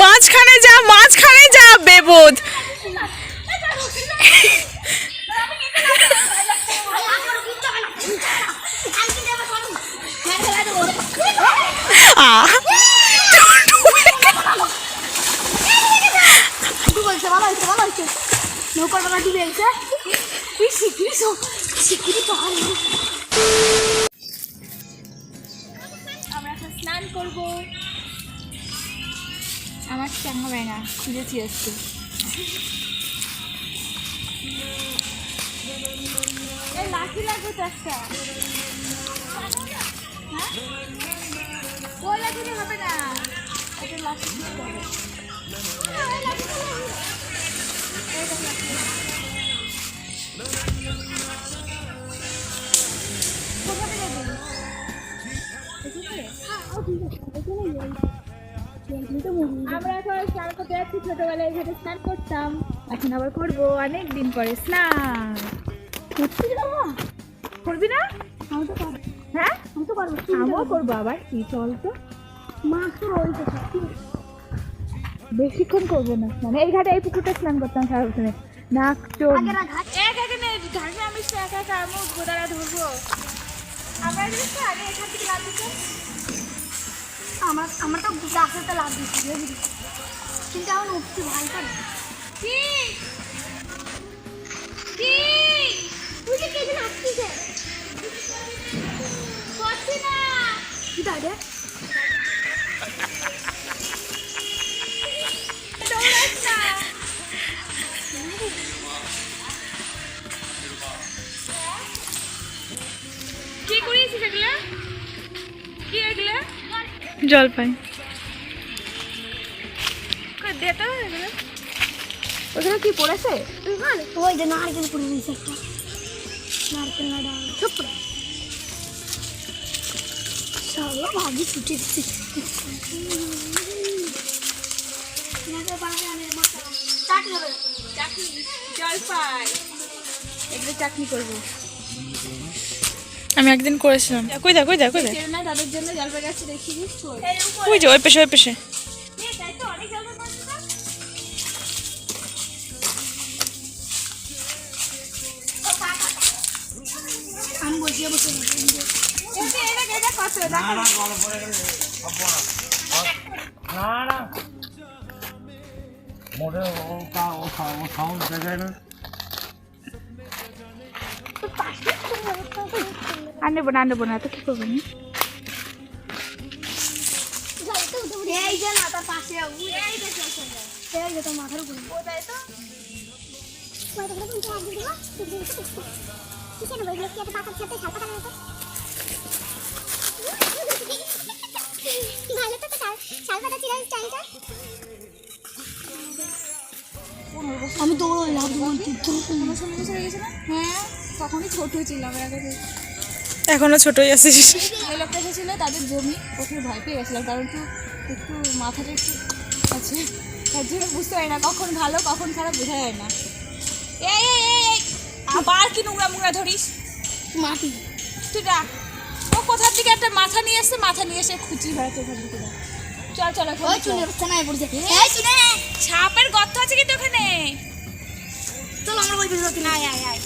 মাঝখানে যা মাঝখানে যা বেবোধ নৌকার করব। আমার খুঁজেছি একটু এই লাঠি লাগবে তো একটা। হ্যাঁ? ওই লাঠি হবে না? এটা লাঠি। আমরা এখন স্নান করতে যাচ্ছি। ছোটবেলায় স্নান করতাম। এখন আবার করব। অনেক দিন পরে স্নান। করবি না? আমি তো পারব। হ্যাঁ? আমি তো পারব। আমিও করব? আবার। কি চল তো। মাছ তো বেশিক্ষণ করব না। স্নান এই ঘাটে এই পুকুরটা স্নান করতাম সারা বছরে নাক চোখ। এক ঘাটে। আমি তো একা একা আমি গোদারা ধরবো। আমরা জানিস তো আগে এখান থেকে লাভ দিতে আমার আমার তো গাছেতে লাভ বুঝলি? কিন্তু আমার উঠছি ভাই করে কি? কি? তুই যে কে যেন আসছিস করছি না। কি না। কি করিয়েছিস এগুলা? দে তো এগুলো। কি পড়েছে? ওই যে নারকেল পড়ে রয়েছে একটা। নারকেল না ডাল সব পড়ে সব ভাগি ছুটে দিচ্ছে। চাটনি চাটনি জলপাই। এগুলো চাটনি করব। আমি একদিন করেছিলাম। কই দা কই দা কই দা তাদের জন্য জলপাই গাছ দিস ওই যে ওই পেশে ওই পেশে। তো আমি বসিয়ে বসে দেখো না না মোটে ও কা ও ও সাউন্ড দেখায় না। আর নেব না নেব না। তো কি করব তাই তো? আমি দৌড়াই লাভ বলছি পনেরো বছর হয়ে হ্যাঁ তখনই ছোট ছিলাম এর আগে। এখনও ছোটই আছিস যে লোকটা এসেছিল তাদের জমি ওখানে ভয় পেয়ে গেছিলাম কারণ একটু একটু মাথাটা একটু আছে। তার জন্য বুঝতে পারি না কখন ভালো কখন খারাপ বোঝা যায় না। এই এই এই এই আবার কি নোংরা মোংরা ধরিস? মাটি। তুই ডাক ও কোথার দিকে একটা মাথা নিয়ে এসে মাথা নিয়ে এসে খুঁচি বেড়াতে ওখান থেকে। দেখ। চল চল ওই চল। চুলের ছানায় পড়ছে। এই চুলে। সাপের গর্ত আছে কিন্তু ওখানে। চল আমরা বলবি আয় আয় আয়।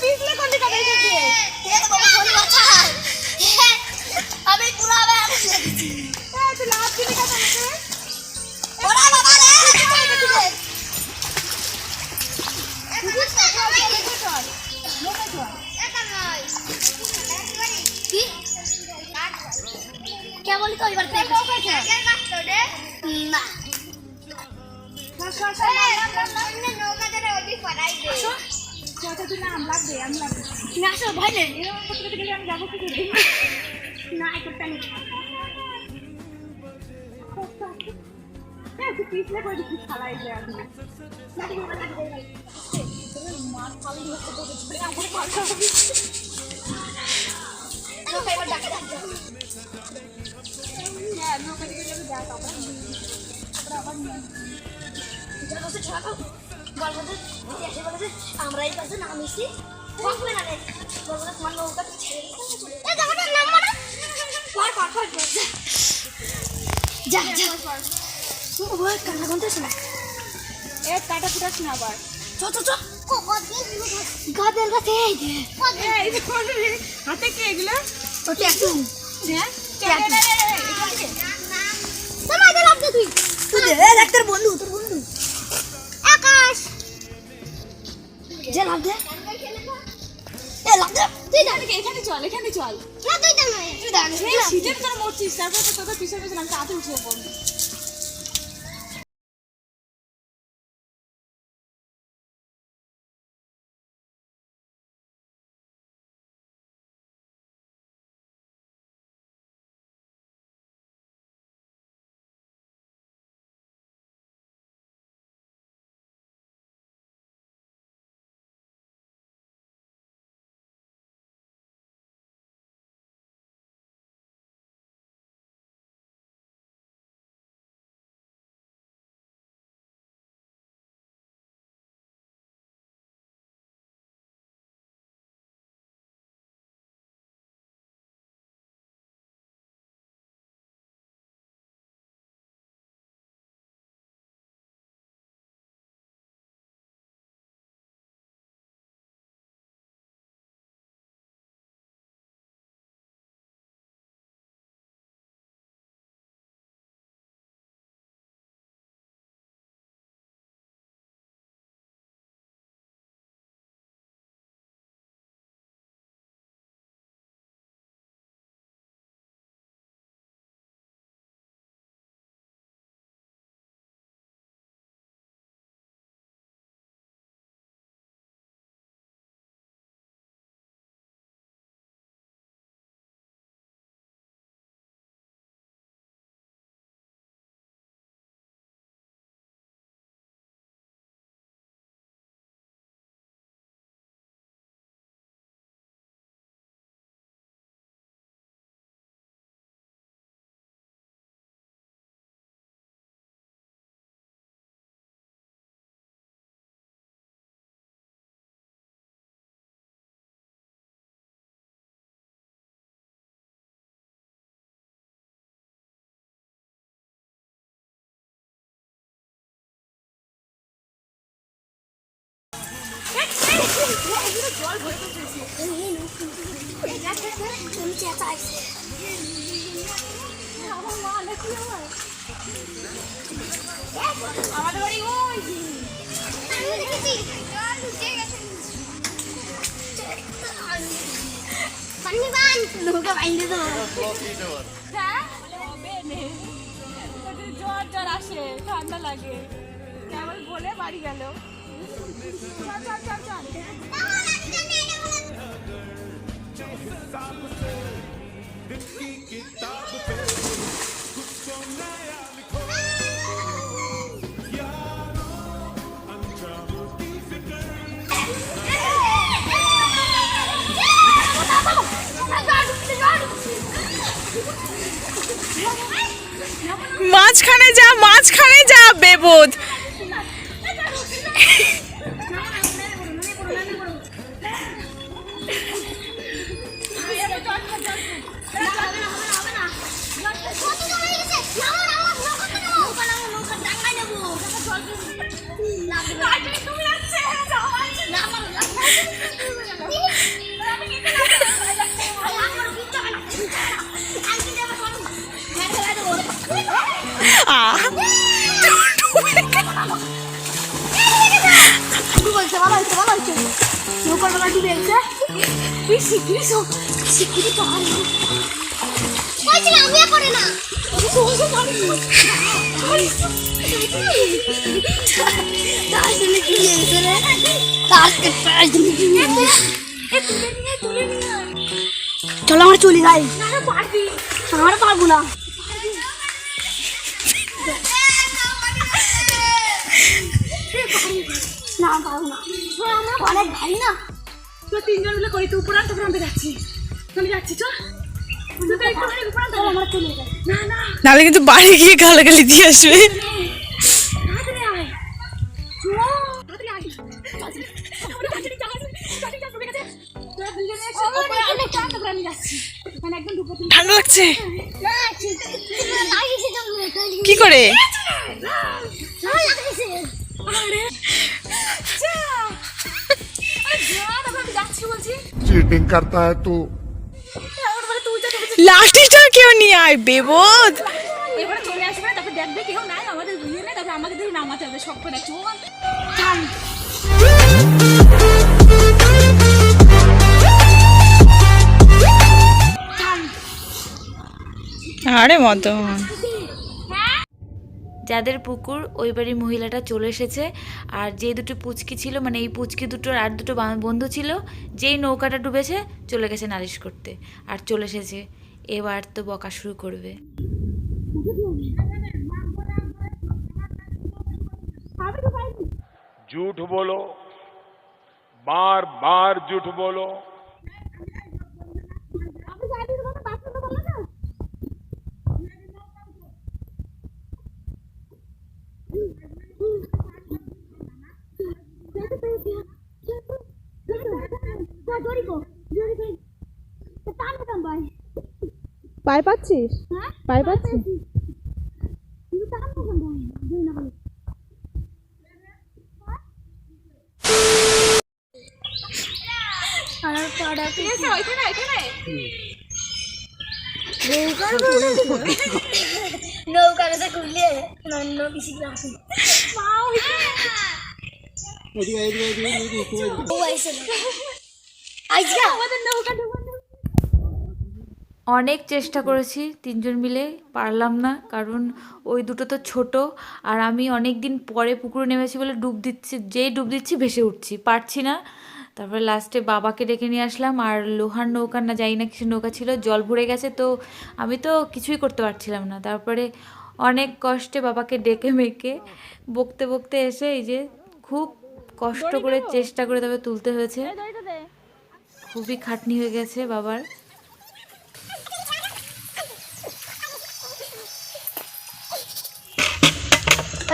পিছলে কোনটা কে বলি তো এবার না না আমরা এই পাশে নামিছি থাকবে না রে বলব তোমার নৌকা মানে যা যা ওই কান্না করতেছ না এ কাটা ফুটাস না আবার চ চ চ গাদের কাছে এই যে? হাতে কি এগুলো ও ট্যাটু হ্যাঁ ট্যাটু তুই? তুই দেখ তোর বন্ধু তোর বন্ধু। আকাশ! যে লাভ দে। এ লাভ দে। তুই দে এখানে চল এখানে চল। না তুই দে না তুই দে এই শীতে তোরা মরছিস তারপর তো তোদের পিছনে পিছনে আমি তাতে উঠে বন্ধু আমাদের নৌকা বাইন্দে তো হ্যাঁ হবে নে। ওদের জ্বর জ্বর আসে ঠান্ডা লাগে কেমন বলে বাড়ি গেল চল চল চল চল মাঝখানে যা মাঝখানে যা বেবুদ। চলো আমরা চলে যাই আমরা পারব না। পারব না আমরা অনেক ভারী না তো তিনজন মিলে করি উপরান্ত যাচ্ছি। যাচ্ছি চল। তো না নাহলে কিন্তু বাড়ি গিয়ে গালাগালি দিয়ে আসবে। তাড়াতাড়ি আয়। চল তাড়াতাড়ি কিছু চিটিং করতা হ্যায় তু। লাঠিটা কেউ নিয়ে আয় বেবদ এবারে চলে আসবে তারপর দেখবে কেউ নাই আমাদের তারপর আমাকে দিয়ে নামাতে হবে চল আরে মতো যাদের পুকুর ওই বাড়ির মহিলাটা চলে এসেছে আর যে দুটো পুচকি ছিল মানে এই পুচকি দুটোর আর দুটো বা- বন্ধু ছিল যেই নৌকাটা ডুবেছে চলে গেছে নালিশ করতে আর চলে এসেছে এবার তো বকা শুরু করবে झूठ बोलो बार बार झूठ बोलो পায়ে পাচ্ছিস? পায়ে পাচ্ছিস? নৌকা খুললে অন্য কিছু আজকে আমাদের নৌকা ডুবানো অনেক চেষ্টা করেছি তিনজন মিলে, পারলাম না, কারণ ওই দুটো তো ছোট, আর আমি অনেক দিন পরে পুকুরে নেমেছি বলে ডুব দিচ্ছি, যেই ডুব দিচ্ছি ভেসে উঠছি, পারছি না। তারপরে লাস্টে বাবাকে ডেকে নিয়ে আসলাম, আর লোহার নৌকা না যাই না কিছু নৌকা ছিল, জল ভরে গেছে, তো আমি তো কিছুই করতে পারছিলাম না। তারপরে অনেক কষ্টে বাবাকে ডেকে মেকে বকতে বকতে এসে এই যে খুব কষ্ট করে চেষ্টা করে তবে তুলতে হয়েছে। খুবই খাটনি হয়ে গেছে বাবার।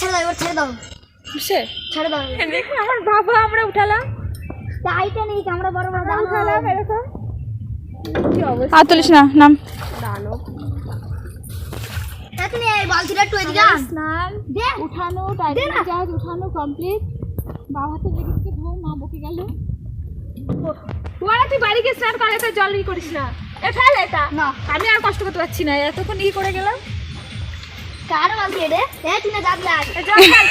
ছেড়ে দাও এবার ছেড়ে দাও। কিসে ছেড়ে দাও। দেখুন আমার বাবা আমরা উঠালাম। টাইটা নেই আমরা বড় বড় দাম উঠালাম এরকম আর তুলিস না নাম। এখানে এই বালতিটা একটু এদিকে দে। উঠানো জাহাজ উঠানো কমপ্লিট বাবা লেগে মা বকে গেল। ওরা তুই বাড়ি গিয়ে স্নান করে তো জল ই করিস না। এ ফেল এটা। না। আমি আর কষ্ট করতে পারছি না। এতক্ষণ ই করে গেলাম। লাগ এ জল ফেল।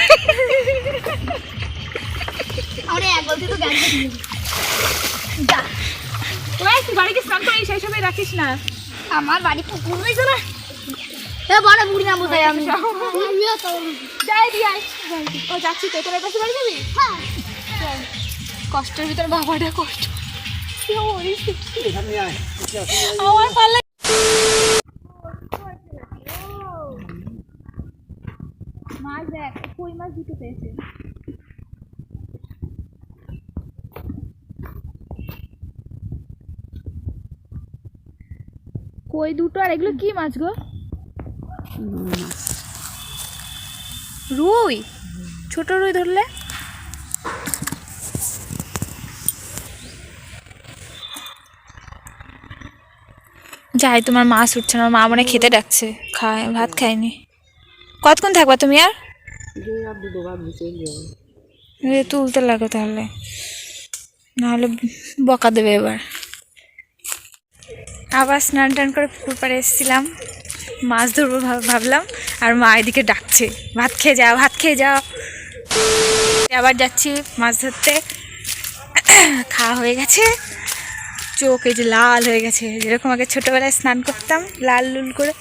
আমরা এক বালতি তো গ্যাস দিয়ে যা ওই তুই বাড়ি গিয়ে স্নান করে সেই সময় রাখিস না আমার বাড়ি পুকুর রয়েছে না এ বড় বুড়ি না বোঝাই আমি যাই দি আয় ও যাচ্ছি তো তোর পাশে বাড়ি যাবি হ্যাঁ কষ্টের ভিতর বাবাটা কষ্ট? আমার পাল্লা মাছ দেখ কই মাছ পেয়েছে। কই দুটো? আর এগুলো কি মাছ গো? রুই? ছোট রুই ধরলে? যাই, তোমার মাছ উঠছে না। মা মনে খেতে ডাকছে। খায়, ভাত খায়নি। কতক্ষণ থাকবা তুমি আর? তুলতে লাগো তাহলে। নাহলে বকা দেবে এবার। আবার স্নান টান করে পুকুর পাড়ে এসেছিলাম। মাছ ধরবো ভাব- ভাবলাম আর মা এদিকে ডাকছে ভাত খেয়ে যাও ভাত খেয়ে যাও। আবার যাচ্ছি মাছ ধরতে। খাওয়া হয়ে গেছে। চোখ এই যে লাল হয়ে গেছে। যেরকম আগে ছোটোবেলায় স্নান করতাম লাল লুল করে।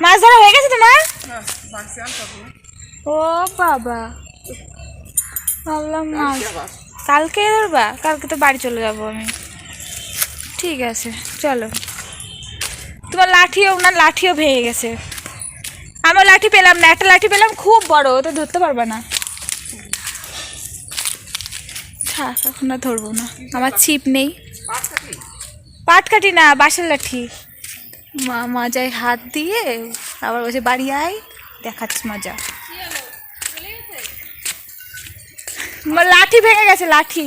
মাছ ধরা হয়ে গেছে তোমার? ও বাবা। ভাবলাম মাছ কালকে ধরবা? কালকে তো বাড়ি চলে যাব আমি। ঠিক আছে, চলো। তোমার লাঠিও, ওনার লাঠিও ভেঙে গেছে। আমার লাঠি পেলাম না, একটা লাঠি পেলাম, খুব বড় তো ধরতে পারবে না। এখন না ধরবো না। আমার ছিপ নেই। পাট কাটি না, বাঁশের লাঠি। মা মাজায় হাত দিয়ে, আবার বসে বাড়ি আয়, দেখাচ্ছি মজা। লাঠি ভেঙে গেছে লাঠি।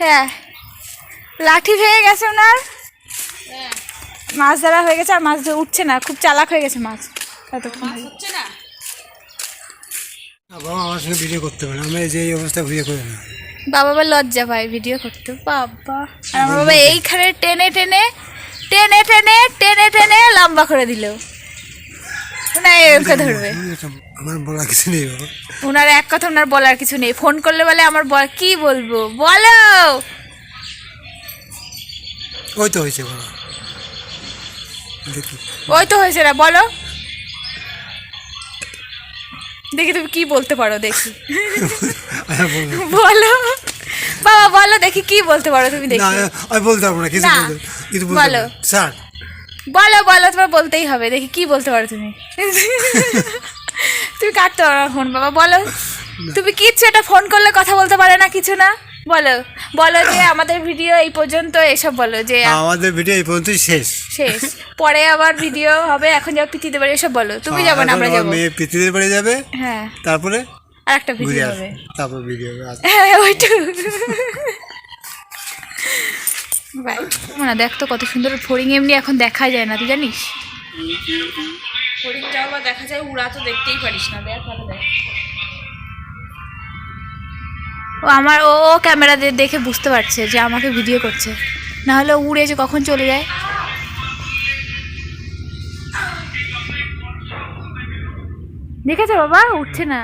হ্যাঁ। লাঠি ভেঙে গেছে ওনার। মাছ ধরা হয়ে গেছে আর মাছ ধরে উঠছে না খুব চালাক হয়ে গেছে মাছ। এতক্ষণ ধরে। বাবা আমার সঙ্গে ভিডিও করতে পারে আমি যে এই ভিডিও করে না বাবা আবার লজ্জা পায় ভিডিও করতে। বাবা। আর আমার বাবা এইখানে টেনে টেনে টেনে টেনে টেনে টেনে লম্বা করে দিল। না এরকম ধরবে। আমার বলা কিছু নেই বাবা। ওনার এক কথা ওনার বলার কিছু নেই। ফোন করলে বলে আমার বল কি বলব? বলো! ওই তো হয়েছে দেখি। ওই তো হয়েছে না বলো। দেখি তুমি কি বলতে পারো দেখি। বলো। বাবা বলো দেখি কি বলতে পারো তুমি দেখি। আমি বলতে পারব না কিছু বলো। স্যার বলো বলো তোমার বলতেই হবে। দেখি কি বলতে পারো তুমি। তুমি কাটতে পারো ফোন বাবা বলো। তুমি কিচ্ছু এটা ফোন করলে কথা বলতে পারে না কিছু না? বলো বলো যে আমাদের ভিডিও এই পর্যন্ত এসব বলো যে আমাদের ভিডিও এই পর্যন্তই শেষ। শেষ। পরে আবার ভিডিও হবে এখন যাব পিতিতে বাড়ি এসব বলো। তুমি যাব না আমরা যাব। মেয়ে পিতৃদের বাড়ি যাবে। হ্যাঁ। তারপরে? আর একটা ভিডিও হবে। তারপর ভিডিও হবে আচ্ছা। হ্যাঁ ওইটু বাই না দেখ তো কত সুন্দর ফড়িং এমনি এখন দেখাই যায় না তুই জানিস? ফড়িং যাও বা দেখা যায় উড়া তো দেখতেই পারিস না দেখ ভালো দেখ। ও আমার ও ক্যামেরা দেখে বুঝতে পারছে যে আমাকে ভিডিও করছে। না হলে উড়ে যে কখন চলে যায়। দেখেছ বাবা? উঠছে না।